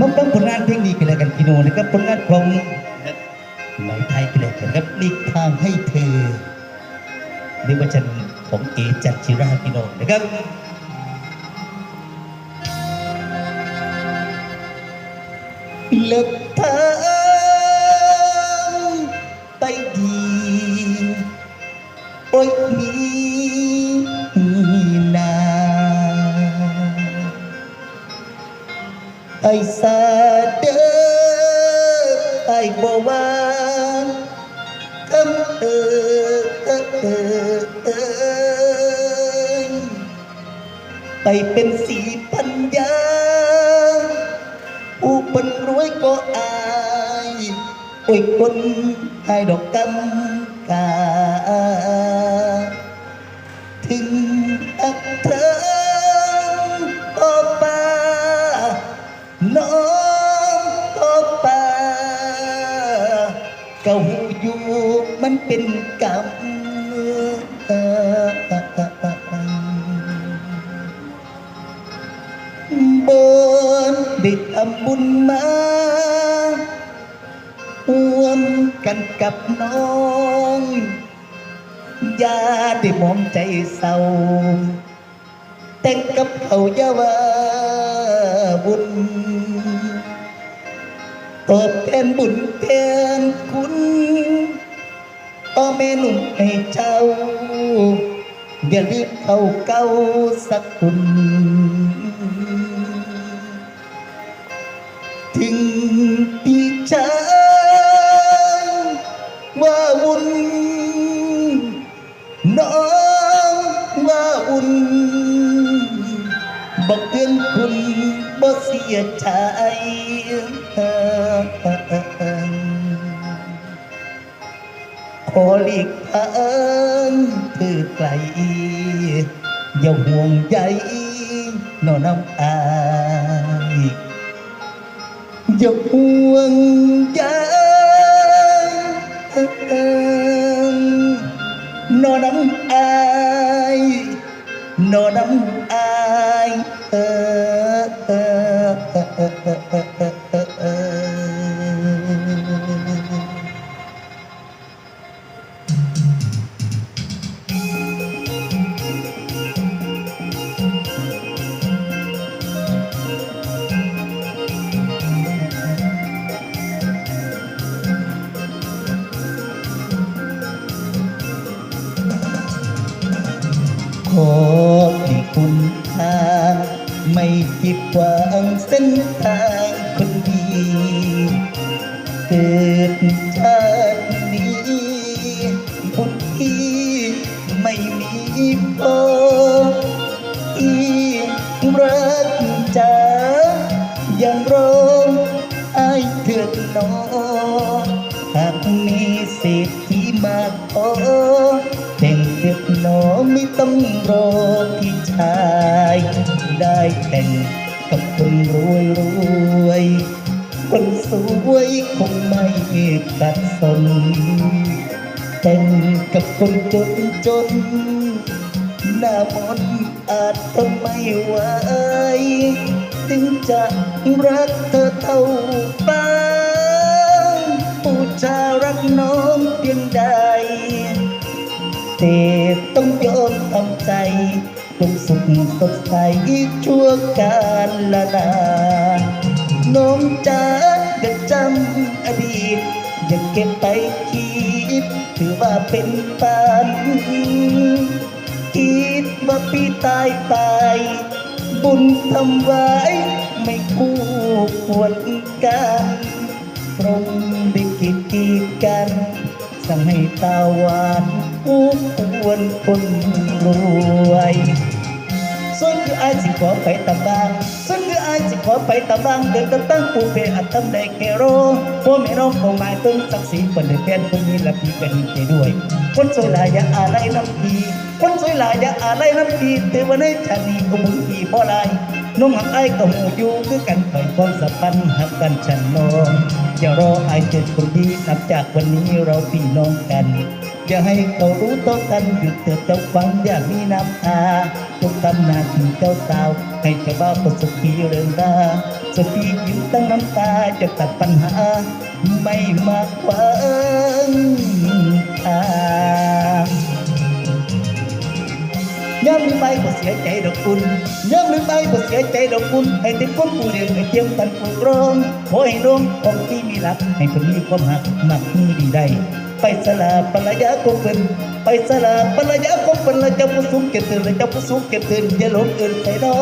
มาฟังผลงานเพลงนี้กันเลยกันพี่โนนะครับผลงานของไหมไทยกันเลยกันครับลีกทางให้เธอในเวอร์ชันของเอจันจิราพี่โนนะครับเลิกทางไปดีโอ้ยมี ไปเป็นสีปัญญา ผู้เป็นรวยก็อายโอ้ยคนให้ดอกกำกา ได้ทำบุญมาร่วมกันกับน้องอย่าได้มองใจเศร้า แต่งกับเขาอย่าว่าบุญตอบแทนบุญแทนคุณพ่อแม่หนุ่มให้เจ้าอย่าลืมเขาเก่าสักคุณ ว่าอุ่นบอกเตือนคุณบ่เสียใจขอหลีกทางเธอไกลอย่าห่วงใยนอน้ำอายอย่าห่วงใยนอน้ำอาย นอน้ำอายเออเออ เออเออเออเออเออเออเออขอที่คุณทาง ไม่คิดหวังเส้นทางคนดี เกิดชาตินี้บุญที่ไม่มีพอที่รักจ๋ายังรองไอ้เถิดนอหากมีเศรษฐีมาขอแต่งเถิดนอไม่ต้องรอพี่ ชาย ได้แต่งกับคนรวยรวย คนสวยคงไม่ตัดสน แต่งกับคนจนจนหน้ามนอาจทนไม่ไหวถึงจะรักเธอเท่าฟ้าผู้ชารักน้องเพียงใดแต่ต้องยอมทำใจ ทุกสุขสดใสชั่วการละนานน้องจ๋าจะจำอดีต อย่าเก็บไปคิด ถือว่าเป็นฝันคิดว่าพี่ตายไป บุญทำไว้ ไม่คู่ควรกันตรงได้กีดกีดกันสั่งให้ตาหวานคู่ควรคนรวย ส่วนคืออายสิขอไปตำบางส่วนคืออายสิขอไปตำบางเดินตั้งตั้งปูเปอัดตำได้แกโรพ่อแม่น้องของหมายตึงศักดิ์ศรีคนในแฟนคนนี้ละพี่กันใจด้วย คนสวยหลายอย่าอะไรน้ำพีคนสวยหลายอย่าอะไรน้ำพีแต่วันนี้ชาติก็บุญพีบ่ลายน้องหักไอ้ายก็หูอยู่คือกันไปความสัมพันธ์หักกันฉันน้องอย่ารอไอ้เจอคนดีนับจากวันนี้เราพี่น้องกัน อย่าให้เขารู้ต่อกันหยุดเถิดเจ้าฟังอย่ามีน้ำตาทุกตำนาที่เจ้าสาว ให้เจ้าบ่าวประสบทีเรื่องราสตียิ้มตั้งน้ำตาจะตัดปัญหา ไม่มากกว่าทาย้ำลืมไปบ่เสียใจดอกคุณย้ำลืมไปบ่เสียใจดอกคุณให้ติดคนผู้เดียวให้เจียมตันผู้ร้องขอให้น้องของที่มีรักให้คนมีความหักมักมีดีได้ ไปสลาปรยาคงเป็นไปสลาปรยาคงเป็นและเจ้าผู้สูงเกียรติเตือนละเจ้าผู้สูงเกียรติเตือนอย่าหลงเอื่นใส่ดอ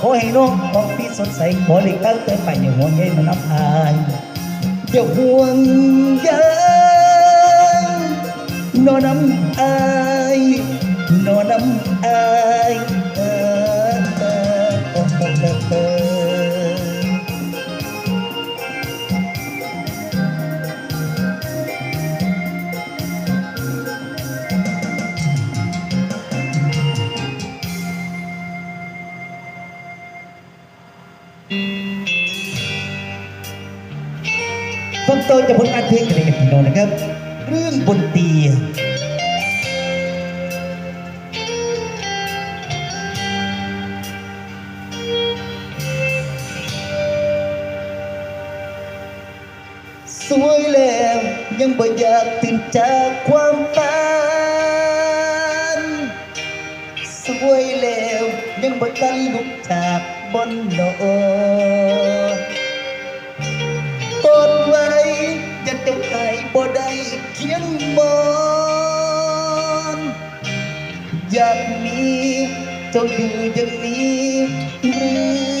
ขอให้น้องของพี่สดใสขอได้ตั้งแต่ไปอย่าห่วงใยมันน้ำอายอย่าห่วงใยนอนน้ำอายนอน้ำอาย ต้นโตจะผลงานเพลงอะไรกันพี่น้องนะครับ เรื่องบนเตียงสวยแล้วยังบ่อยากตื่นจากความฝัน สวยแล้วยังบ่ทันลุกจากบนนอน จ้าไห้บ่ได้เขียนมอนอยากมีเจ้าอยู่อย่างนี้หรือ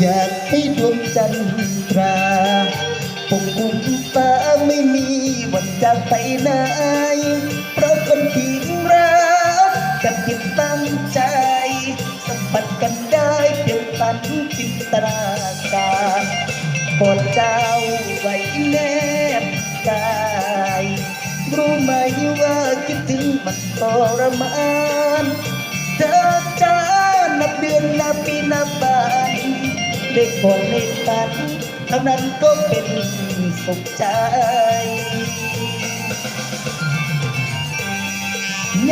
อยากให้ดวงจันทราปกคลุมฟ้าไม่มีวันจากไปไหนเพราะคนที่รักกับจิตตั้งใจสัมผัสกันได้เพียงฝันจินตนาการโปรดเจ้าไว้แนบกายรู้ไหมว่าคิดถึงมันทรมานเธอจะนับเดือนนับปีนับวั ได้กอดในฝันเท่านั้นก็เป็นสุขใจ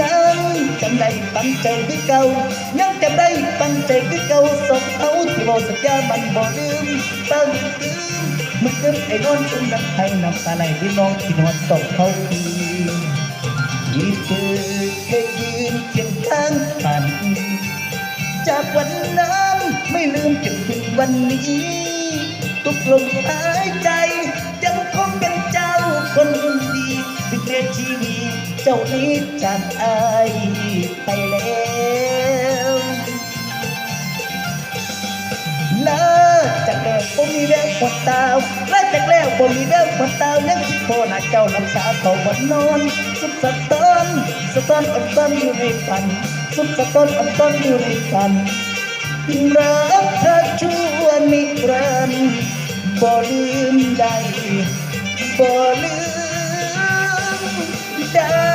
ยังจำได้ปังใจคือเก่ายังจำได้ปังใจคือเก่าสบเขาที่บอกสัญญามันบ่ลืมตั้งคืนมึงเกิดไอ้นอนจนดังไทยน้ำตาไหลพี่น้องที่นอนตกเขาทีนี่คือแค่ยืนเคียงข้างฝัน จากวันนั้น ไม่ลืมจนถึงวันนี้ ทุกลมหายใจ ยังคงเป็นเจ้าคนดีที่เสียชีวิตเจ้านี้จากอายไปแล้วลาจากแล้วผมมีแววปวดตาวลาจากแล้วผมมีแววปวดตาวยังคิดโทษหน้าเจ้าน้ำตาเขาบนนอน สุดสะต้นสะต้นอ่อนต้นอยู่ในฝัน สุดสะต้นอ่อนต้นอยู่ในฝันรักเธอ ชั่วนิรันดร์บ่ลืมได้บ่ลืมได้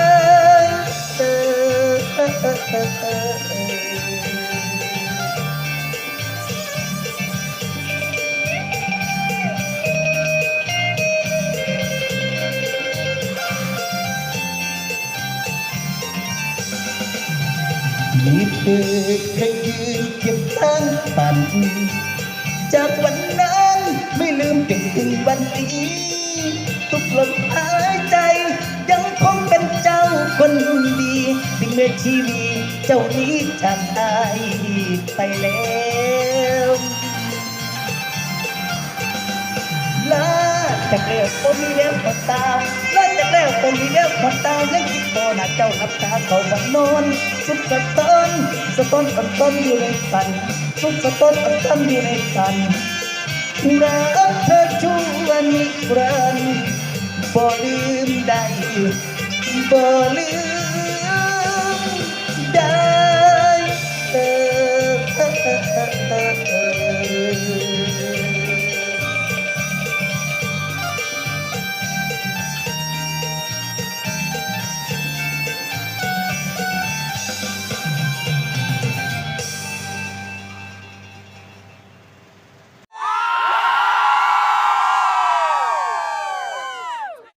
นี่คือแค่ยืนเก็บตั้งฝัน จากวันนั้นไม่ลืมจนถึงวันนี้ ทุกลมหายใจ ยังคงเป็นเจ้าคนดีถึงแม้ชีวิตเจ้านี้จากอายไปแล้วลาจากแล้วผมมีแล้วคนตาลาจากแล้วผมมีแล้วคนตายังคิดต่อหน้าเจ้านับตาเขาบันนอน สุดสะต้นสะต้นอันต้นอยู่ในตันสุดสะต้นอันต้นอยู่ในตันรักเธอชั่วนิรันดร์บ่ลืมได้บ่ลืม